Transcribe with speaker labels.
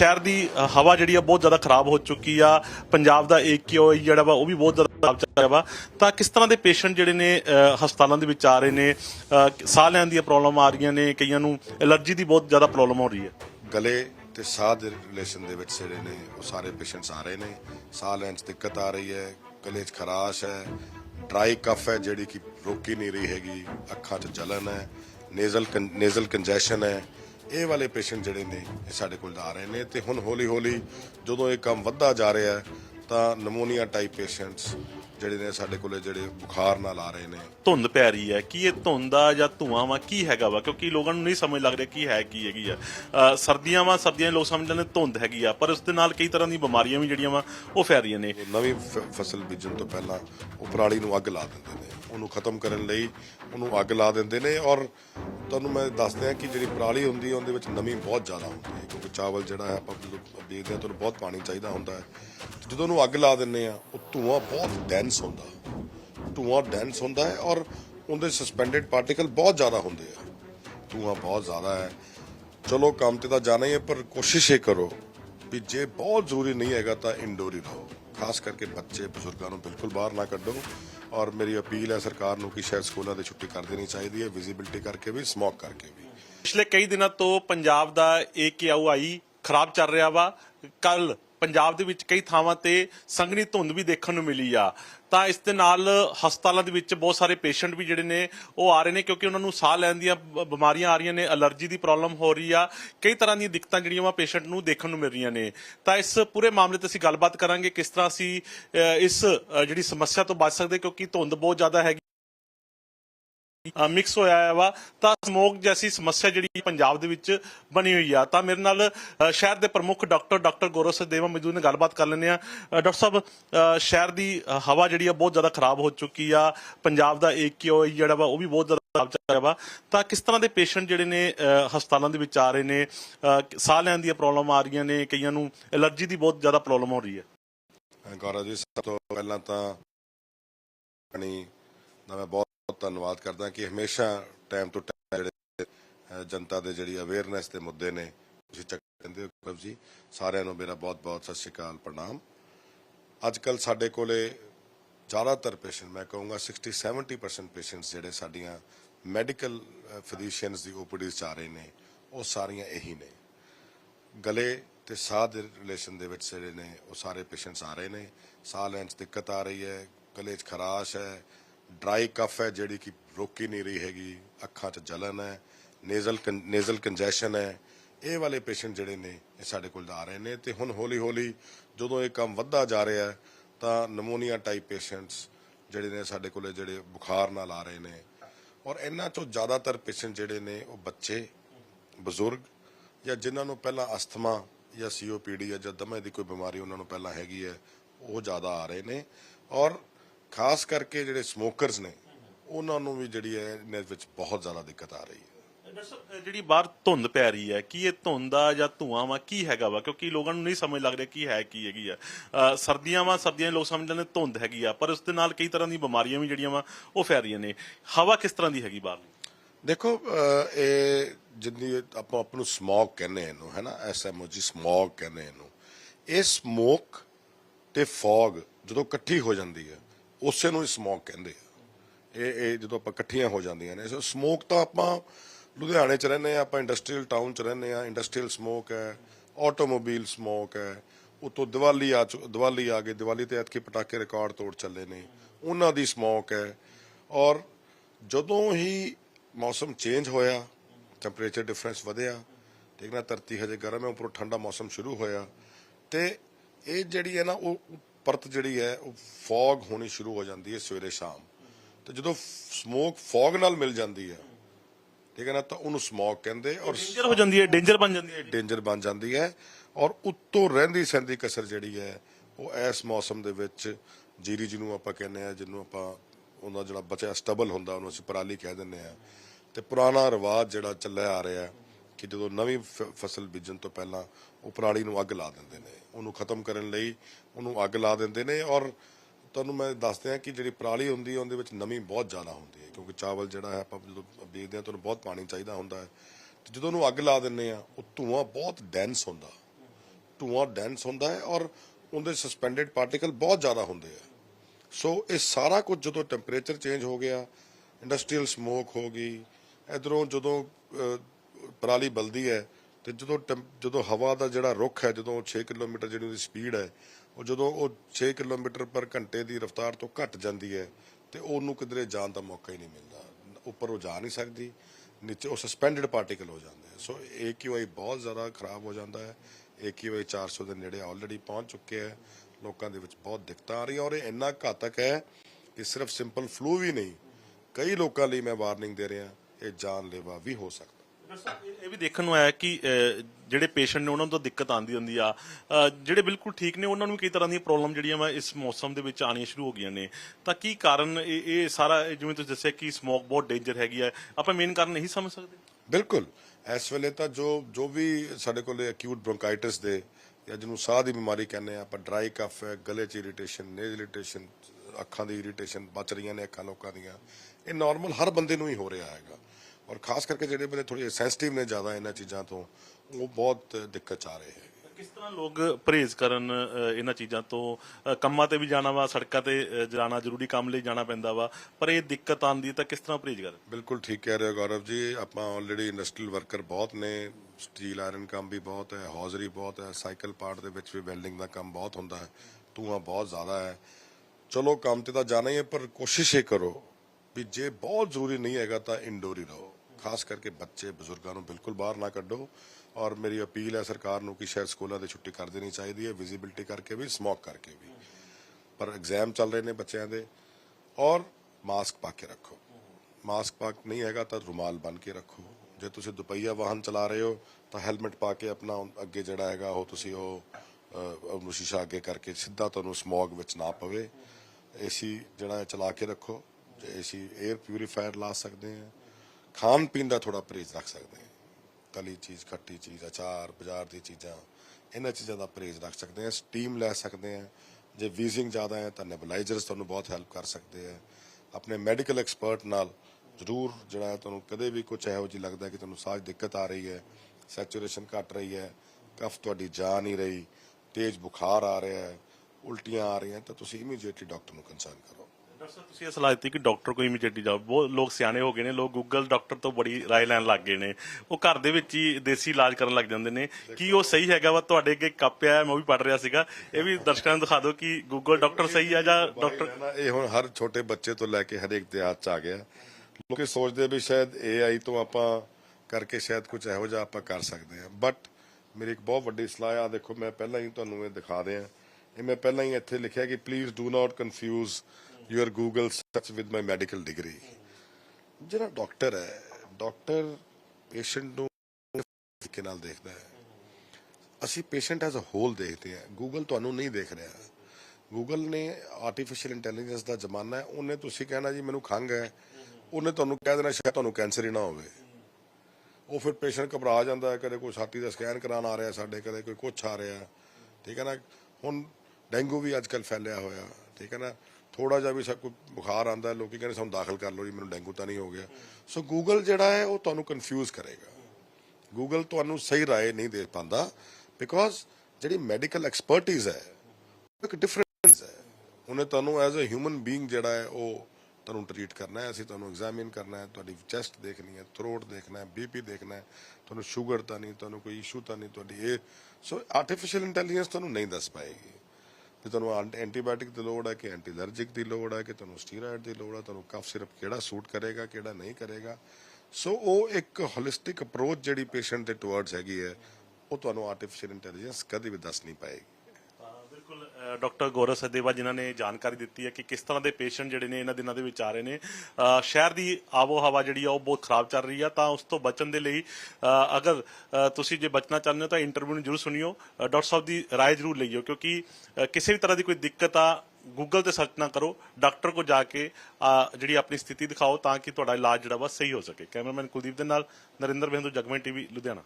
Speaker 1: ਸ਼ਹਿਰ ਦੀ ਹਵਾ ਜਿਹੜੀ ਆ ਬਹੁਤ ਜ਼ਿਆਦਾ ਖਰਾਬ ਹੋ ਚੁੱਕੀ ਆ। ਪੰਜਾਬ ਦਾ ਏਕਯੂ ਜਿਹੜਾ ਵਾ, ਉਹ ਵੀ ਬਹੁਤ ਜ਼ਿਆਦਾ ਖਰਾਬ ਚੱਲ ਰਿਹਾ ਵਾ। ਤਾਂ ਕਿਸ ਤਰ੍ਹਾਂ ਦੇ ਪੇਸ਼ੈਂਟ ਜਿਹੜੇ ਨੇ ਹਸਪਤਾਲਾਂ ਦੇ ਵਿੱਚ ਆ ਰਹੇ ਨੇ? ਸਾਹ ਲੈਣ ਦੀਆਂ ਪ੍ਰੋਬਲਮ ਆ ਰਹੀਆਂ ਨੇ, ਕਈਆਂ ਨੂੰ ਐਲਰਜੀ ਦੀ ਬਹੁਤ ਜ਼ਿਆਦਾ ਪ੍ਰੋਬਲਮ ਹੋ ਰਹੀ ਹੈ।
Speaker 2: ਗਲੇ ਤੇ ਸਾਹ ਦੇ ਰਿਲੇਸ਼ਨ ਦੇ ਵਿੱਚ ਜਿਹੜੇ ਨੇ, ਉਹ ਸਾਰੇ ਪੇਸ਼ੈਂਟਸ ਆ ਰਹੇ ਨੇ। ਸਾਹ ਲੈਣ 'ਚ ਦਿੱਕਤ ਆ ਰਹੀ ਹੈ, ਗਲੇ 'ਚ ਖਰਾਸ਼ ਹੈ ਡਰਾਈ ਕਫ ਹੈ, ਜਿਹੜੀ ਕਿ ਰੋਕੀ ਨਹੀਂ ਰਹੀ ਹੈਗੀ, ਅੱਖਾਂ 'ਚ ਜਲਨ ਹੈ ਨੇਜ਼ਲ ਨੇਜ਼ਲ ਕੰਜੈਸ਼ਨ ਹੈ। ਇਹ ਵਾਲੇ ਪੇਸ਼ੈਂਟ ਜਿਹੜੇ ਨੇ ਇਹ ਸਾਡੇ ਕੋਲ ਆ ਰਹੇ ਨੇ ਤੇ ਹੁਣ ਹੌਲੀ ਹੌਲੀ ਜਦੋਂ ਇਹ ਕੰਮ ਵੱਧਦਾ ਜਾ ਰਿਹਾ ਹੈ ਤਾਂ ਨਮੂਨੀਆ ਟਾਈਪ ਪੇਸ਼ੈਂਟਸ ਜਿਹੜੇ ਨੇ ਸਾਡੇ ਕੋਲੇ ਜਿਹੜੇ ਬੁਖਾਰ ਨਾਲ ਆ ਰਹੇ ਨੇ।
Speaker 1: ਧੁੰਦ ਪੈ ਰਹੀ ਹੈ। ਕੀ ਇਹ ਧੁੰਦ ਆ ਜਾਂ ਧੂਆਂ ਵਾ? ਕੀ ਹੈਗਾ ਵਾ? ਕਿਉਂਕਿ ਲੋਕਾਂ ਨੂੰ ਨਹੀਂ ਸਮਝ ਲੱਗ ਰਿਹਾ ਕੀ ਹੈ ਕੀ ਹੈਗੀ ਆ। ਸਰਦੀਆਂ ਵਾ ਸਰਦੀਆਂ ਲੋਕ ਸਮਝਦੇ ਨੇ ਧੁੰਦ ਹੈਗੀ ਆ ਪਰ ਉਸ ਦੇ ਨਾਲ ਕਈ ਤਰ੍ਹਾਂ ਦੀਆਂ ਬਿਮਾਰੀਆਂ ਵੀ ਜਿਹੜੀਆਂ ਵਾ ਉਹ ਫੈਲ ਰਹੀਆਂ ਨੇ।
Speaker 2: ਨਵੀਂ ਫਸਲ ਬੀਜਣ ਤੋਂ ਪਹਿਲਾਂ ਉਹ ਪਰਾਲੀ ਨੂੰ ਅੱਗ ਲਾ ਦਿੰਦੇ ਨੇ। ਉਹਨੂੰ ਖਤਮ ਕਰਨ ਲਈ ਉਹਨੂੰ ਅੱਗ ਲਾ ਦਿੰਦੇ ਨੇ ਔਰ ਤੁਹਾਨੂੰ ਮੈਂ ਦੱਸ ਦਿਆਂ ਕਿ ਜਿਹੜੀ ਪਰਾਲੀ ਹੁੰਦੀ ਹੈ, ਉਹਦੇ ਵਿੱਚ ਨਮੀ ਬਹੁਤ ਜ਼ਿਆਦਾ ਹੁੰਦੀ ਹੈ। ਕਿਉਂਕਿ ਚਾਵਲ ਜਿਹੜਾ ਹੈ, ਆਪਾਂ ਜਦੋਂ ਬੀਜਦੇ ਹਾਂ, ਤੁਹਾਨੂੰ ਬਹੁਤ ਪਾਣੀ ਚਾਹੀਦਾ ਹੁੰਦਾ ਹੈ। ਜਦੋਂ ਉਹਨੂੰ ਅੱਗ ਲਾ ਦਿੰਦੇ ਆ ਉਹ ਧੂਆਂ ਬਹੁਤ ਡੈਂਸ ਹੁੰਦਾ ਧੂਆਂ ਡੈਂਸ ਹੁੰਦਾ ਹੈ ਔਰ ਉਹਦੇ ਸਸਪੈਂਡਡ ਪਾਰਟੀਕਲ ਬਹੁਤ ਜ਼ਿਆਦਾ ਹੁੰਦੇ ਆ। ਧੂਆਂ ਬਹੁਤ ਜ਼ਿਆਦਾ ਹੈ। ਚਲੋ, ਕੰਮ ਤੇ ਤਾਂ ਜਾਣਾ ਹੀ ਹੈ, ਪਰ ਕੋਸ਼ਿਸ਼ ਇਹ ਕਰੋ ਵੀ ਜੇ ਬਹੁਤ ਜ਼ਰੂਰੀ ਨਹੀਂ ਹੈਗਾ ਤਾਂ ਇੰਡੋਰ ਹੀ ਰਹੋ। ਖਾਸ ਕਰਕੇ ਬੱਚੇ, ਬਜ਼ੁਰਗਾਂ ਨੂੰ ਬਿਲਕੁਲ ਬਾਹਰ ਨਾ ਕੱਢੋ। ਔਰ ਮੇਰੀ ਅਪੀਲ ਹੈ ਸਰਕਾਰ ਨੂੰ ਕਿ ਸ਼ਾਇਦ ਸਕੂਲਾਂ ਦੀ ਛੁੱਟੀ ਕਰ ਦੇਣੀ ਚਾਹੀਦੀ ਹੈ ਵਿਜ਼ਿਬਿਲਟੀ ਕਰਕੇ ਵੀ ਸਮੋਕ ਕਰਕੇ ਵੀ।
Speaker 1: ਪਿਛਲੇ ਕਈ ਦਿਨਾਂ ਤੋਂ ਪੰਜਾਬ ਦਾ ਏਕਯੂਆਈ ਖਰਾਬ ਚੱਲ ਰਿਹਾ ਵਾ। ਕੱਲ ਪੰਜਾਬ ਦੇ ਵਿੱਚ ਕਈ ਥਾਵਾਂ ਤੇ ਸੰਘਣੀ ਧੁੰਦ ਵੀ ਦੇਖਣ ਨੂੰ ਮਿਲੀ ਆ। ਤਾਂ ਇਸ ਦੇ ਨਾਲ ਹਸਪਤਾਲਾਂ ਦੇ ਵਿੱਚ ਬਹੁਤ ਸਾਰੇ ਪੇਸ਼ੈਂਟ ਵੀ ਜਿਹੜੇ ਨੇ, ਉਹ ਆ ਰਹੇ ਨੇ ਕਿਉਂਕਿ ਉਹਨਾਂ ਨੂੰ ਸਾਹ ਲੈਣ ਦੀਆਂ ਬਿਮਾਰੀਆਂ ਆ ਰਹੀਆਂ ਨੇ, ਅਲਰਜੀ ਦੀ ਪ੍ਰੋਬਲਮ ਹੋ ਰਹੀ ਆ। ਕਈ ਤਰ੍ਹਾਂ ਦੀਆਂ ਦਿੱਕਤਾਂ ਜਿਹੜੀਆਂ ਵਾ ਪੇਸ਼ੈਂਟ ਨੂੰ ਦੇਖਣ ਨੂੰ ਮਿਲ ਰਹੀਆਂ ਨੇ। ਤਾਂ ਇਸ ਪੂਰੇ ਮਾਮਲੇ ਤੇ ਅਸੀਂ ਗੱਲਬਾਤ ਕਰਾਂਗੇ ਕਿਸ ਤਰ੍ਹਾਂ ਅਸੀਂ ਇਸ ਜਿਹੜੀ ਸਮੱਸਿਆ ਤੋਂ ਬਚ ਸਕਦੇ ਕਿਉਂਕਿ ਧੁੰਦ ਬਹੁਤ ਜ਼ਿਆਦਾ ਹੈਗੀ ਮਿਕਸ ਹੋਇਆ ਵਾ, ਤਾਂ ਸਮੋਕ ਜੈਸੀ ਸਮੱਸਿਆ ਜਿਹੜੀ ਪੰਜਾਬ ਦੇ ਵਿੱਚ ਬਣੀ ਹੋਈ ਆ। ਤਾਂ ਮੇਰੇ ਨਾਲ ਸ਼ਹਿਰ ਦੇ ਪ੍ਰਮੁੱਖ ਡਾਕਟਰ ਡਾਕਟਰ ਗੌਰਵ ਸਦੇਵਾ ਮੌਜੂਦ ਨੇ, ਗੱਲਬਾਤ ਕਰ ਲੈਂਦੇ ਆ। ਡਾਕਟਰ ਸਾਹਿਬ ਸ਼ਹਿਰ ਦੀ ਹਵਾ ਜਿਹੜੀ ਆ ਬਹੁਤ ਜ਼ਿਆਦਾ ਖਰਾਬ ਹੋ ਚੁੱਕੀ ਆ। ਪੰਜਾਬ ਦਾ ਏਕਯੂ ਜਿਹੜਾ ਵਾ, ਉਹ ਵੀ ਬਹੁਤ ਜ਼ਿਆਦਾ ਖਰਾਬ ਚੱਲ ਰਿਹਾ ਵਾ। ਤਾਂ ਕਿਸ ਤਰ੍ਹਾਂ ਦੇ ਪੇਸ਼ੈਂਟ ਜਿਹੜੇ ਨੇ ਹਸਪਤਾਲਾਂ ਦੇ ਵਿੱਚ ਆ ਰਹੇ ਨੇ? ਸਾਹ ਲੈਣ ਦੀਆਂ ਪ੍ਰੋਬਲਮ ਆ ਰਹੀਆਂ ਨੇ, ਕਈਆਂ ਨੂੰ ਐਲਰਜੀ ਦੀ ਬਹੁਤ ਜ਼ਿਆਦਾ ਪ੍ਰੋਬਲਮ ਹੋ ਰਹੀ ਹੈ।
Speaker 2: ਅਹ ਗੌਰਵ ਜੀ, ਸਭ ਤੋਂ ਪਹਿਲਾਂ ਤਾਂ ਆਪਣੀ ਦਾ ਮੈਂ ਬਹੁਤ ਬਹੁਤ ਧੰਨਵਾਦ ਕਰਦਾ ਕਿ ਹਮੇਸ਼ਾ ਟਾਈਮ ਤੋਂ ਟਾਈਮ ਜਿਹੜੇ ਜਨਤਾ ਦੇ ਜਿਹੜੀ ਅਵੇਅਰਨੈਸ ਦੇ ਮੁੱਦੇ ਨੇ, ਤੁਸੀਂ ਚੱਕਦੇ ਹੋ, ਗੌਰਵ ਜੀ। ਸਾਰਿਆਂ ਨੂੰ ਮੇਰਾ ਬਹੁਤ ਬਹੁਤ ਸਤਿ ਸ਼੍ਰੀ ਅਕਾਲ, ਪ੍ਰਣਾਮ। ਅੱਜ ਕੱਲ ਸਾਡੇ ਕੋਲੇ ਜ਼ਿਆਦਾਤਰ ਪੇਸ਼ੈਂਟ ਮੈਂ ਕਹੂੰਗਾ 60 70% ਪੇਸ਼ੈਂਟਸ ਜਿਹੜੇ ਸਾਡੀਆਂ ਮੈਡੀਕਲ ਫਿਜ਼ੀਸ਼ੀਅਨਸ ਦੀ ਓਪੀਡੀਜ਼ ਚ ਆ ਰਹੇ ਨੇ, ਉਹ ਸਾਰੀਆਂ ਇਹੀ ਨੇ। ਗਲੇ ਤੇ ਸਾਹ ਦੇ ਰਿਲੇਸ਼ਨ ਦੇ ਵਿੱਚ ਜਿਹੜੇ ਨੇ, ਉਹ ਸਾਰੇ ਪੇਸ਼ੈਂਟਸ ਆ ਰਹੇ ਨੇ। ਸਾਹ ਲੈਣ 'ਚ ਦਿੱਕਤ ਆ ਰਹੀ ਹੈ, ਗਲੇ 'ਚ ਖਰਾਸ਼ ਹੈ ਡਰਾਈ ਕਫ ਹੈ ਜਿਹੜੀ ਕਿ ਰੋਕੀ ਨਹੀਂ ਰਹੀ ਹੈਗੀ, ਅੱਖਾਂ 'ਚ ਜਲਨ ਹੈ ਨੇਜ਼ਲ ਨੇਜ਼ਲ ਕੰਜੈਸ਼ਨ ਹੈ। ਇਹ ਵਾਲੇ ਪੇਸ਼ੈਂਟ ਜਿਹੜੇ ਨੇ, ਇਹ ਸਾਡੇ ਕੋਲ ਆ ਰਹੇ ਨੇ ਤੇ ਹੁਣ ਹੌਲੀ ਹੌਲੀ ਜਦੋਂ ਇਹ ਕੰਮ ਵੱਧਦਾ ਜਾ ਰਿਹਾ ਤਾਂ ਨਮੋਨੀਆ ਟਾਈਪ ਪੇਸ਼ੈਂਟਸ ਜਿਹੜੇ ਨੇ ਸਾਡੇ ਕੋਲੇ ਜਿਹੜੇ ਬੁਖਾਰ ਨਾਲ ਆ ਰਹੇ ਨੇ। ਔਰ ਇਹਨਾਂ ਚੋਂ ਜ਼ਿਆਦਾਤਰ ਪੇਸ਼ੈਂਟ ਜਿਹੜੇ ਨੇ, ਉਹ ਬੱਚੇ, ਬਜ਼ੁਰਗ ਜਾਂ ਜਿਨ੍ਹਾਂ ਨੂੰ ਪਹਿਲਾਂ ਅਸਥਮਾ ਜਾਂ ਸੀਓਪੀਡੀ ਜਾਂ ਦਮੇ ਦੀ ਕੋਈ ਬਿਮਾਰੀ ਉਹਨਾਂ ਨੂੰ ਪਹਿਲਾਂ ਹੈਗੀ ਹੈ, ਉਹ ਜ਼ਿਆਦਾ ਆ ਰਹੇ ਨੇ। ਔਰ ਖਾਸ ਕਰਕੇ ਜਿਹੜੇ ਸਮੋਕਰਸ ਨੇ ਉਹਨਾਂ ਨੂੰ ਵੀ ਜਿਹੜੀ ਹੈ ਇਹਨਾਂ ਵਿੱਚ ਬਹੁਤ ਜ਼ਿਆਦਾ ਦਿੱਕਤ ਆ ਰਹੀ ਹੈ।
Speaker 1: ਜਿਹੜੀ ਬਾਹਰ ਧੁੰਦ ਪੈ ਰਹੀ ਹੈ ਕੀ ਇਹ ਧੁੰਦ ਆ ਜਾਂ ਧੂਆਂ ਵਾ ਕੀ ਹੈਗਾ ਵਾ? ਕਿਉਂਕਿ ਲੋਕਾਂ ਨੂੰ ਨਹੀਂ ਸਮਝ ਲੱਗ ਰਿਹਾ ਕੀ ਹੈ ਕੀ ਹੈਗੀ ਆ। ਸਰਦੀਆਂ ਵਾ ਸਰਦੀਆਂ ਲੋਕ ਸਮਝਦੇ ਨੇ ਧੁੰਦ ਹੈਗੀ ਆ ਪਰ ਉਸ ਦੇ ਨਾਲ ਕਈ ਤਰ੍ਹਾਂ ਦੀਆਂ ਬਿਮਾਰੀਆਂ ਵੀ ਜਿਹੜੀਆਂ ਵਾ ਉਹ ਫੈਲ ਰਹੀਆਂ ਨੇ। ਹਵਾ ਕਿਸ ਤਰ੍ਹਾਂ ਦੀ ਹੈਗੀ ਬਾਹਰ?
Speaker 2: ਦੇਖੋ ਇਹ ਜਿੰਨੀ ਆਪਾਂ ਆਪ ਨੂੰ ਸਮੋਕ ਕਹਿੰਦੇ ਇਹਨੂੰ ਹੈ ਨਾ ਐਸਐਮਓਜੀ ਸਮੋਕ ਕਹਿੰਦੇ ਇਹਨੂੰ। ਇਹ ਸਮੋਕ ਤੇ ਫੌਗ ਜਦੋਂ ਇਕੱਠੀ ਹੋ ਜਾਂਦੀ ਹੈ ਉਸੇ ਨੂੰ ਹੀ ਸਮੋਕ ਕਹਿੰਦੇ ਆ। ਇਹ ਇਹ ਜਦੋਂ ਆਪਾਂ ਇਕੱਠੀਆਂ ਹੋ ਜਾਂਦੀਆਂ ਨੇ ਸੋ ਸਮੋਕ ਤਾਂ ਆਪਾਂ ਲੁਧਿਆਣੇ ਚ ਰਹਿੰਦੇ ਆ ਆਪਾਂ ਇੰਡਸਟਰੀਅਲ ਟਾਊਨ ਚ ਰਹਿੰਦੇ ਆ ਇੰਡਸਟਰੀਅਲ ਸਮੋਕ ਹੈ ਆਟੋਮੋਬਾਈਲ ਸਮੋਕ ਹੈ, ਉਤੋਂ ਦੀਵਾਲੀ ਆ ਚੁ- ਦੀਵਾਲੀ ਆ ਗਈ, ਦੀਵਾਲੀ ਤੇ ਐਤਕੀ ਪਟਾਕੇ ਰਿਕਾਰਡ ਤੋੜ ਚੱਲੇ ਨੇ, ਉਹਨਾਂ ਦੀ ਸਮੋਕ ਹੈ। ਔਰ ਜਦੋਂ ਹੀ ਮੌਸਮ ਚੇਂਜ ਹੋਇਆ ਟੈਂਪਰੇਚਰ ਡਿਫਰੈਂਸ ਵਧਿਆ ਠੀਕ ਨਾ ਧਰਤੀ ਹਜੇ ਗਰਮ ਹੈ, ਉੱਪਰੋਂ ਠੰਡਾ ਮੌਸਮ ਸ਼ੁਰੂ ਹੋਇਆ, ਤੇ ਇਹ ਜਿਹੜੀ ਹੈ ਨਾ, ਉਹ ਪਰਤ ਜਿਹੜੀ ਹੈ ਉਹ ਫੌਗ ਹੋਣੀ ਸ਼ੁਰੂ ਹੋ ਜਾਂਦੀ ਹੈ ਸਵੇਰੇ ਸ਼ਾਮ। ਤੇ ਜਦੋਂ ਸਮੋਕ ਫੌਗ ਨਾਲ ਮਿਲ ਜਾਂਦੀ ਹੈ ਠੀਕ ਹੈ ਨਾ ਤਾਂ ਉਹਨੂੰ ਸਮੋਕ ਕਹਿੰਦੇ ਔਰ
Speaker 1: ਡੇਂਜਰ ਹੋ ਜਾਂਦੀ ਹੈ ਡੇਂਜਰ ਬਣ ਜਾਂਦੀ ਹੈ।
Speaker 2: ਡੇਂਜਰ ਬਣ ਜਾਂਦੀ ਹੈ ਔਰ ਉੱਤੋਂ ਰਹਿੰਦੀ ਸਹਿੰਦੀ ਕਸਰ ਜਿਹੜੀ ਹੈ ਉਹ ਇਸ ਮੌਸਮ ਦੇ ਵਿੱਚ ਜੀਰੀ ਜਿਹਨੂੰ ਆਪਾਂ ਕਹਿੰਦੇ ਆ ਜਿਹਨੂੰ ਆਪਾਂ ਉਹਦਾ ਜਿਹੜਾ ਬਚਿਆ ਸਟਬਲ ਹੁੰਦਾ ਉਹਨੂੰ ਅਸੀਂ ਪਰਾਲੀ ਕਹਿ ਦਿੰਦੇ ਆ ਤੇ ਪੁਰਾਣਾ ਰਿਵਾਜ ਜਿਹੜਾ ਚੱਲਿਆ ਆ ਰਿਹਾ ਕਿ ਜਦੋਂ ਨਵੀਂ ਫ- ਫਸਲ ਬੀਜਣ ਤੋਂ ਪਹਿਲਾਂ ਉਹ ਪਰਾਲੀ ਨੂੰ ਅੱਗ ਲਾ ਦਿੰਦੇ ਨੇ, ਉਹਨੂੰ ਖਤਮ ਕਰਨ ਲਈ ਉਹਨੂੰ ਅੱਗ ਲਾ ਦਿੰਦੇ ਨੇ ਔਰ ਤੁਹਾਨੂੰ ਮੈਂ ਦੱਸਦੇ ਆ ਕਿ ਜਿਹੜੀ ਪਰਾਲੀ ਹੁੰਦੀ ਹੈ, ਉਹਦੇ ਵਿੱਚ ਨਮੀ ਬਹੁਤ ਜ਼ਿਆਦਾ ਹੁੰਦੀ ਹੈ, ਕਿਉਂਕਿ ਚਾਵਲ ਜਿਹੜਾ ਹੈ, ਆਪਾਂ ਜਦੋਂ ਬੀਜਦੇ ਆ ਤੁਹਾਨੂੰ ਬਹੁਤ ਪਾਣੀ ਚਾਹੀਦਾ ਹੁੰਦਾ ਹੈ। ਤੇ ਜਦੋਂ ਉਹਨੂੰ ਅੱਗ ਲਾ ਦਿੰਦੇ ਆ ਉਹ ਧੂਆਂ ਬਹੁਤ ਡੈਂਸ ਹੁੰਦਾ, ਧੂਆਂ ਡੈਂਸ ਹੁੰਦਾ ਹੈ ਔਰ ਉਹਦੇ ਸਸਪੈਂਡਡ ਪਾਰਟੀਕਲ ਬਹੁਤ ਜ਼ਿਆਦਾ ਹੁੰਦੇ ਆ। ਸੋ ਇਹ ਸਾਰਾ ਕੁਝ ਜਦੋਂ ਟੈਂਪਰੇਚਰ ਚੇਂਜ ਹੋ ਗਿਆ ਇੰਡਸਟਰੀਅਲ ਸਮੋਕ ਹੋ ਗਈ, ਇਧਰੋਂ ਜਦੋਂ ਪਰਾਲੀ ਬਲਦੀ ਹੈ ਤੇ ਜਦੋਂ ਟੈਂਪ- ਜਦੋਂ ਹਵਾ ਦਾ ਜਿਹੜਾ ਰੁੱਖ ਹੈ, ਜਦੋਂ 6 ਕਿਲੋਮੀਟਰ ਜਿਹੜੀ ਉਹਦੀ ਸਪੀਡ ਹੈ, ਉਹ ਜਦੋਂ ਉਹ 6 ਕਿਲੋਮੀਟਰ ਪਰ ਘੰਟੇ ਦੀ ਰਫ਼ਤਾਰ ਤੋਂ ਘਟ ਜਾਂਦੀ ਹੈ ਤੇ ਉਹਨੂੰ ਕਿਧਰੇ ਜਾਣ ਦਾ ਮੌਕਾ ਹੀ ਨਹੀਂ ਮਿਲਦਾ। ਉੱਪਰ ਉਹ ਜਾ ਨਹੀਂ ਸਕਦੀ, ਨੀਚੇ ਉਹ ਸਸਪੈਂਡਡ ਪਾਰਟੀਕਲ ਹੋ ਜਾਂਦੇ ਆ। ਸੋ AQI ਬਹੁਤ ਜ਼ਿਆਦਾ ਖਰਾਬ ਹੋ ਜਾਂਦਾ ਹੈ। AQI 400 ਦੇ ਨੇੜੇ ਆਲਰੇਡੀ ਪਹੁੰਚ ਚੁੱਕੇ ਹੈ। ਲੋਕਾਂ ਦੇ ਵਿੱਚ ਬਹੁਤ ਦਿੱਕਤਾਂ ਆ ਰਹੀਆਂ ਔਰ ਇਹ ਇੰਨਾ ਘਾਤਕ ਹੈ ਕਿ ਸਿਰਫ ਸਿੰਪਲ ਫਲੂ ਵੀ ਨਹੀਂ, ਕਈ ਲੋਕਾਂ ਲਈ ਮੈਂ ਵਾਰਨਿੰਗ ਦੇ ਰਿਹਾ, ਇਹ ਜਾਨਲੇਵਾ ਵੀ ਹੋ ਸਕਦਾ
Speaker 1: ਇਹ- ਇਹ ਵੀ ਦੇਖਣ ਨੂੰ ਆਇਆ ਕਿ ਜਿਹੜੇ ਪੇਸ਼ੈਂਟ ਨੇ ਉਹਨਾਂ ਨੂੰ ਤਾਂ ਦਿੱਕਤ ਆਉਂਦੀ ਹੁੰਦੀ ਆ। ਜਿਹੜੇ ਬਿਲਕੁਲ ਠੀਕ ਨੇ, ਉਹਨਾਂ ਨੂੰ ਕਈ ਤਰ੍ਹਾਂ ਦੀਆਂ ਪ੍ਰੋਬਲਮ ਜਿਹੜੀਆਂ ਵਾ ਇਸ ਮੌਸਮ ਦੇ ਵਿੱਚ ਆਉਣੀਆਂ ਸ਼ੁਰੂ ਹੋ ਗਈਆਂ ਨੇ। ਤਾਂ ਕੀ ਕਾਰਨ ਇਹ ਸਾਰਾ ਜਿਵੇਂ ਤੁਸੀਂ ਦੱਸਿਆ ਕਿ ਸਮੋਕ ਬਹੁਤ ਡੇਂਜਰ ਹੈਗੀ ਹੈ ਆਪਾਂ ਮੇਨ ਕਾਰਨ ਨਹੀਂ ਸਮਝ ਸਕਦੇ
Speaker 2: ਬਿਲਕੁਲ। ਇਸ ਵੇਲੇ ਤਾਂ ਜੋ ਜੋ ਵੀ ਸਾਡੇ ਕੋਲ ਅਕਿਊਟ ਬ੍ਰੋਂਕਾਈਟਿਸ ਦੇ ਜਾਂ ਜਿਹਨੂੰ ਸਾਹ ਦੀ ਬਿਮਾਰੀ ਕਹਿੰਦੇ ਆ, ਆਪਾਂ ਡਰਾਈ ਕਫ ਹੈ, ਗਲੇ 'ਚ ਇਰੀਟੇਸ਼ਨ ਨੇਜ਼ ਇਰੀਟੇਸ਼ਨ ਅੱਖਾਂ ਦੀ ਇਰੀਟੇਸ਼ਨ ਬਚ ਰਹੀਆਂ ਨੇ, ਅੱਖਾਂ ਲੋਕਾਂ ਦੀਆਂ। ਇਹ ਨਾਰਮਲ ਹਰ ਬੰਦੇ ਨੂੰ ਹੀ ਹੋ ਰਿਹਾ ਹੈਗਾ। ਔਰ ਖਾਸ ਕਰਕੇ ਜਿਹੜੇ ਬੰਦੇ ਥੋੜੇ ਸੈਂਸਿਟਿਵ ਨੇ ਜ਼ਿਆਦਾ ਇਹਨਾਂ ਚੀਜ਼ਾਂ ਤੋਂ ਉਹ ਬਹੁਤ ਦਿੱਕਤ 'ਚ ਆ ਰਹੇ ਹੈ।
Speaker 1: ਕਿਸ ਤਰ੍ਹਾਂ ਲੋਕ ਪਰਹੇਜ਼ ਕਰਨ ਇਹਨਾਂ ਚੀਜ਼ਾਂ ਤੋਂ? ਕੰਮਾਂ ਤੇ ਵੀ ਜਾਣਾ ਵਾ ਸੜਕਾਂ ਤੇ ਜਾਣਾ ਜ਼ਰੂਰੀ ਕੰਮ ਲਈ ਜਾਣਾ ਪੈਂਦਾ ਵਾ ਪਰ ਇਹ ਦਿੱਕਤ ਆਉਂਦੀ ਹੈ ਤਾਂ ਕਿਸ ਤਰ੍ਹਾਂ ਪਰਹੇਜ਼ ਕਰਨ
Speaker 2: ਬਿਲਕੁਲ ਠੀਕ ਕਹਿ ਰਹੇ ਹੋ ਗੌਰਵ ਜੀ ਆਪਾਂ ਆਲਰੇਡੀ ਇੰਡਸਟਰੀਅਲ ਵਰਕਰ ਬਹੁਤ ਨੇ ਸਟੀਲ ਆਇਰਨ ਕੰਮ ਵੀ ਬਹੁਤ ਹੈ ਹੌਜ਼ਰੀ ਬਹੁਤ ਹੈ ਸਾਈਕਲ ਪਾਰਟ ਦੇ ਵਿੱਚ ਵੀ ਵੈਲਡਿੰਗ ਦਾ ਕੰਮ ਬਹੁਤ ਹੁੰਦਾ ਹੈ ਧੂਆਂ ਬਹੁਤ ਜ਼ਿਆਦਾ ਹੈ। ਚਲੋ ਕੰਮ ਤੇ ਤਾਂ ਜਾਣਾ ਹੀ ਹੈ ਪਰ ਕੋਸ਼ਿਸ਼ ਇਹ ਕਰੋ ਵੀ ਜੇ ਬਹੁਤ ਜ਼ਰੂਰੀ ਨਹੀਂ ਹੈਗਾ ਤਾਂ ਇੰਡੋਰ ਹੀ ਰਹੋ। ਖਾਸ ਕਰਕੇ ਬੱਚੇ, ਬਜ਼ੁਰਗਾਂ ਨੂੰ ਬਿਲਕੁਲ ਬਾਹਰ ਨਾ ਕੱਢੋ ਔਰ ਮੇਰੀ ਅਪੀਲ ਹੈ ਸਰਕਾਰ ਨੂੰ ਕਿ ਸ਼ਾਇਦ ਸਕੂਲਾਂ ਦੀ ਛੁੱਟੀ ਕਰ ਦੇਣੀ ਚਾਹੀਦੀ ਹੈ ਵਿਜ਼ਿਬਿਲਟੀ ਕਰਕੇ ਵੀ ਸਮੋਕ ਕਰਕੇ ਵੀ। ਪਰ ਐਗਜ਼ਾਮ ਚੱਲ ਰਹੇ ਨੇ ਬੱਚਿਆਂ ਦੇ ਔਰ ਮਾਸਕ ਪਾ ਕੇ ਰੱਖੋ। ਮਾਸਕ ਪਾ ਨਹੀਂ ਹੈਗਾ ਤਾਂ ਰੁਮਾਲ ਬਨ ਕੇ ਰੱਖੋ। ਜੇ ਤੁਸੀਂ ਦੁਪਹੀਆ ਵਾਹਨ ਚਲਾ ਰਹੇ ਹੋ ਤਾਂ ਹੈਲਮਟ ਪਾ ਕੇ ਆਪਣਾ ਅੱਗੇ ਜਿਹੜਾ ਹੈਗਾ ਉਹ ਤੁਸੀਂ ਉਹ ਉਹਨੂੰ ਸ਼ੀਸ਼ਾ ਅੱਗੇ ਕਰਕੇ ਸਿੱਧਾ ਤੁਹਾਨੂੰ ਸਮੋਗ ਵਿੱਚ ਨਾ ਪਵੇ। ਏਸੀ ਜਿਹੜਾ ਚਲਾ ਕੇ ਰੱਖੋ। ਜੇ ਏਸੀ 에ਅਰ ਪਿਊਰੀਫਾਇਰ ਲਾ ਸਕਦੇ ਆ ਖਾਣ ਪੀਣ ਦਾ ਥੋੜਾ ਪਰਹੇਜ਼ ਰੱਖ ਸਕਦੇ ਹਾਂ। ਤਲੀ ਚੀਜ਼, ਖੱਟੀ ਚੀਜ਼, ਅਚਾਰ, ਬਾਜ਼ਾਰ ਦੀ ਚੀਜ਼ਾਂ, ਇਹਨਾਂ ਚੀਜ਼ਾਂ ਦਾ ਪਰਹੇਜ਼ ਰੱਖ ਸਕਦੇ ਹਾਂ ਸਟੀਮ ਲੈ ਸਕਦੇ ਆ ਜੇ ਵੀਜ਼ਿੰਗ ਜ਼ਿਆਦਾ ਹੈ ਤਾਂ ਨੈਬੂਲਾਈਜ਼ਰਸ ਤੁਹਾਨੂੰ ਬਹੁਤ ਹੈਲਪ ਕਰ ਸਕਦੇ ਆ ਆਪਣੇ ਮੈਡੀਕਲ ਐਕਸਪਰਟ ਨਾਲ ਜ਼ਰੂਰ ਜਿਹੜਾ ਹੈ ਤੁਹਾਨੂੰ ਕਦੇ ਵੀ ਕੁਝ ਇਹੋ ਜਿਹੀ ਲੱਗਦਾ ਕਿ ਤੁਹਾਨੂੰ ਸਾਹ 'ਚ ਦਿੱਕਤ ਆ ਰਹੀ ਹੈ ਸੈਚੂਰੇਸ਼ਨ ਘਟ ਰਹੀ ਹੈ, ਕਫ ਤੁਹਾਡੀ ਜਾ ਨਹੀਂ ਰਹੀ, ਤੇਜ਼ ਬੁਖਾਰ ਆ ਰਿਹਾ ਹੈ, ਉਲਟੀਆਂ ਆ ਰਹੀਆਂ, ਤਾਂ ਤੁਸੀਂ ਇਮੀਡੀਏਟਲੀ ਡਾਕਟਰ ਨੂੰ ਕੰਸਰਨ ਕਰੋ।
Speaker 1: ਸਾਹਿਬ ਤੁਸੀਂ ਇਹ ਸਲਾਹ ਦਿੱਤੀ ਕਿ ਡਾਕਟਰ ਕੋਈ ਇਮੀਡੀਏਟਲੀ ਜਾਓ। ਬਹੁਤ ਲੋਕ ਸਿਆਣੇ ਹੋ ਗਏ ਨੇ ਲੋਕ ਗੂਗਲ ਡਾਕਟਰ ਤੋਂ ਬੜੀ ਰਾਏ ਲੈਣ ਲੱਗ ਗਏ ਨੇ। ਉਹ ਘਰ ਦੇ ਵਿੱਚ ਹੀ ਦੇਸੀ ਇਲਾਜ ਕਰਨ ਲੱਗ ਜਾਂਦੇ ਨੇ। ਕੀ ਉਹ ਸਹੀ ਹੈਗਾ ਵਾ? ਤੁਹਾਡੇ ਅੱਗੇ ਕੱਪ ਆ ਮੈਂ ਉਹ ਵੀ ਪੜ ਰਿਹਾ ਸੀਗਾ। ਇਹ ਵੀ ਦਰਸ਼ਕਾਂ ਨੂੰ ਦਿਖਾ ਦਿਓ ਕਿ ਗੂਗਲ ਡਾਕਟਰ ਸਹੀ ਆ ਜਾਂ ਡਾਕਟਰ
Speaker 2: ਇਹ ਹੁਣ ਹਰ ਛੋਟੇ ਬੱਚੇ ਤੋਂ ਲੈ ਕੇ ਹਰੇਕ ਦੇ ਹੱਥ 'ਚ ਆ ਗਿਆ। ਲੋਕੀ ਸੋਚਦੇ ਵੀ ਸ਼ਾਇਦ AI ਤੋਂ ਆਪਾਂ ਕਰਕੇ ਸ਼ਾਇਦ ਕੁਝ ਇਹੋ ਜਿਹਾ ਆਪਾਂ ਕਰ ਸਕਦੇ ਹਾਂ। ਬਟ ਮੇਰੀ ਇੱਕ ਬਹੁਤ ਵੱਡੀ ਸਲਾਹ ਆ। ਦੇਖੋ ਮੈਂ ਪਹਿਲਾਂ ਹੀ ਤੁਹਾਨੂੰ ਇਹ ਦਿਖਾ ਦਿਆਂ। ਇਹ ਮੈਂ ਪਹਿਲਾਂ ਹੀ ਇੱਥੇ ਲਿਖਿਆ ਕਿ please do not confuse your Google search with my medical degree ਜਿਹੜਾ ਡਾਕਟਰ ਹੈ ਡਾਕਟਰ ਪੇਸ਼ੈਂਟ ਨੂੰ ਤਰੀਕੇ ਨਾਲ ਦੇਖਦਾ ਹੈ। ਅਸੀਂ ਪੇਸ਼ੈਂਟ ਐਜ਼ ਅ ਹੋਲ ਦੇਖਦੇ ਹਾਂ। ਗੂਗਲ ਤੁਹਾਨੂੰ ਨਹੀਂ ਦੇਖ ਰਿਹਾ। ਗੂਗਲ ਨੇ ਆਰਟੀਫੀਸ਼ੀਅਲ ਇੰਟੈਲੀਜੈਂਸ ਦਾ ਜ਼ਮਾਨਾ ਹੈ। ਉਹਨੇ ਤੁਸੀਂ ਕਹਿਣਾ ਜੀ, ਮੈਨੂੰ ਖੰਘ ਹੈ। ਉਹਨੇ ਤੁਹਾਨੂੰ ਕਹਿ ਦੇਣਾ, ਸ਼ਾਇਦ ਤੁਹਾਨੂੰ ਕੈਂਸਰ ਹੀ ਨਾ ਹੋਵੇ। ਉਹ ਫਿਰ ਪੇਸ਼ੈਂਟ ਘਬਰਾ ਜਾਂਦਾ ਹੈ। ਕਦੇ ਕੋਈ ਛਾਤੀ ਦਾ ਸਕੈਨ ਕਰਾਉਣ ਆ ਰਿਹਾ ਸਾਡੇ, ਕਦੇ ਕੋਈ ਕੁਛ ਆ ਰਿਹਾ। ਠੀਕ ਹੈ ਨਾ? ਹੁਣ ਡੇਂਗੂ ਵੀ ਅੱਜਕੱਲ ਫੈਲਿਆ ਹੋਇਆ। ਠੀਕ ਹੈ ਨਾ? ਥੋੜਾ ਜਿਹਾ ਵੀ ਸਾ ਕੋਈ ਬੁਖਾਰ ਆਂਦਾ ਹੈ, ਲੋਕੀ ਕਹਿੰਦੇ ਸਾਨੂੰ ਦਾਖਲ ਕਰ ਲਓ ਜੀ, ਮੈਨੂੰ ਡੈਂਗੂ ਤਾਂ ਨਹੀਂ ਹੋ ਗਿਆ। ਸੋ ਗੂਗਲ ਜਿਹੜਾ ਹੈ, ਉਹ ਤੁਹਾਨੂੰ ਕਨਫਿਊਜ਼ ਕਰੇਗਾ। ਗੂਗਲ ਤੁਹਾਨੂੰ ਸਹੀ ਰਾਏ ਨਹੀਂ ਦੇ ਪਾਉਂਦਾ ਬਿਕੋਜ਼ ਜਿਹੜੀ ਮੈਡੀਕਲ ਐਕਸਪਰਟਿਜ਼ ਹੈ, ਉਹ ਇੱਕ ਡਿਫਰੈਂਸ ਹੈ। ਉਹਨੇ ਤੁਹਾਨੂੰ ਐਜ਼ ਅ ਹਿਊਮਨ ਬੀਇੰਗ ਜਿਹੜਾ ਹੈ, ਉਹ ਤੁਹਾਨੂੰ ਟਰੀਟ ਕਰਨਾ ਹੈ। ਅਸੀਂ ਤੁਹਾਨੂੰ ਐਗਜ਼ਾਮਿਨ ਕਰਨਾ ਹੈ, ਤੁਹਾਡੀ ਚੈਸਟ ਦੇਖਣੀ ਹੈ ਥਰੋਟ ਦੇਖਣਾ ਹੈ ਬੀਪੀ ਦੇਖਣਾ ਹੈ। ਤੁਹਾਨੂੰ ਸ਼ੂਗਰ ਤਾਂ ਨਹੀਂ, ਤੁਹਾਨੂੰ ਕੋਈ ਇਸ਼ੂ ਤਾਂ ਨਹੀਂ, ਤੁਹਾਡੀ ਇਹ। ਸੋ ਆਰਟੀਫੀਸ਼ੀਅਲ ਇੰਟੈਲੀਜੈਂਸ ਤੁਹਾਨੂੰ ਨਹੀਂ ਦੱਸ ਪਾਏਗੀ। ਵੀ ਤੁਹਾਨੂੰ ਐਂਟੀਬਾਇਓਟਿਕ ਦੀ ਲੋੜ ਹੈ ਕਿ ਐਂਟੀ ਅਲਰਜਿਕ ਦੀ ਲੋੜ ਹੈ, ਕਿ ਤੁਹਾਨੂੰ ਸਟੀਰੋਇਡ ਦੀ ਲੋੜ ਹੈ, ਤੁਹਾਨੂੰ ਕਫ ਸਿਰਪ ਕਿਹੜਾ ਸੂਟ ਕਰੇਗਾ, ਕਿਹੜਾ ਨਹੀਂ ਕਰੇਗਾ। ਸੋ ਉਹ ਇੱਕ ਹੋਲਿਸਟਿਕ ਅਪਰੋਚ ਜਿਹੜੀ ਪੇਸ਼ੈਂਟ ਦੇ ਟੁਵਰਡਸ ਹੈਗੀ ਹੈ, ਉਹ ਤੁਹਾਨੂੰ ਆਰਟੀਫੀਸ਼ੀਅਲ ਇੰਟੈਲੀਜੈਂਸ ਕਦੇ ਵੀ ਦੱਸ ਨਹੀਂ ਪਾਏਗੀ।
Speaker 1: ਡਾਕਟਰ ਗੌਰਵ ਸਦੇਵਾ ਜਿਨ੍ਹਾਂ ਨੇ ਜਾਣਕਾਰੀ ਦਿੱਤੀ ਹੈ ਕਿ ਕਿਸ ਤਰ੍ਹਾਂ ਦੇ ਪੇਸ਼ੈਂਟ ਜਿਹੜੇ ਨੇ ਇਹਨਾਂ ਦਿਨਾਂ ਦੇ ਵਿੱਚ ਆ ਰਹੇ ਨੇ ਸ਼ਹਿਰ ਦੀ ਆਬੋ ਹਵਾ ਜਿਹੜੀ ਆ ਉਹ ਬਹੁਤ ਖਰਾਬ ਚੱਲ ਰਹੀ ਆ, ਤਾਂ ਉਸ ਤੋਂ ਬਚਣ ਦੇ ਲਈ ਅਗਰ ਤੁਸੀਂ ਜੇ ਬਚਣਾ ਚਾਹੁੰਦੇ ਹੋ ਤਾਂ ਇੰਟਰਵਿਊ ਨੂੰ ਜਰੂਰ ਸੁਣਿਓ ਡਾਕਟਰ ਸਾਹਿਬ ਦੀ ਰਾਏ ਜਰੂਰ ਲਈਓ, ਕਿਉਂਕਿ ਕਿਸੇ ਵੀ ਤਰ੍ਹਾਂ ਦੀ ਕੋਈ ਦਿੱਕਤ ਆ ਗੂਗਲ ਤੇ ਸਰਚ ਨਾ ਕਰੋ, ਡਾਕਟਰ ਕੋ ਜਾ ਕੇ ਜਿਹੜੀ ਆਪਣੀ ਸਥਿਤੀ ਦਿਖਾਓ ਤਾਂ ਕਿ ਤੁਹਾਡਾ ਇਲਾਜ ਜਿਹੜਾ ਵਾ ਸਹੀ ਹੋ ਸਕੇ। ਕੈਮਰਾਮੈਨ ਕੁਲਦੀਪ ਦੇ ਨਾਲ ਨਰਿੰਦਰ ਬਿੰਦੂ, ਜਗਮਨ ਟੀਵੀ, ਲੁਧਿਆਣਾ।